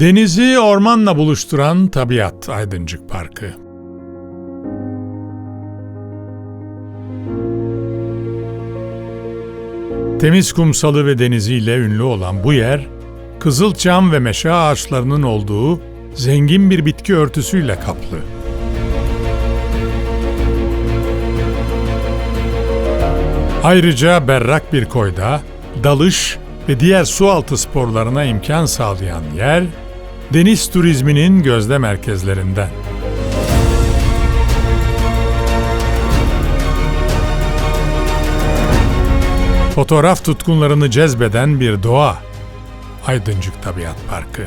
Denizi ormanla buluşturan tabiat Aydıncık Parkı. Temiz kumsalı ve deniziyle ünlü olan bu yer, kızılçam ve meşe ağaçlarının olduğu zengin bir bitki örtüsüyle kaplı. Ayrıca berrak bir koyda dalış ve diğer sualtı sporlarına imkan sağlayan yer, deniz turizminin gözde merkezlerinden. Fotoğraf tutkunlarını cezbeden bir doğa, Aydıncık Tabiat Parkı.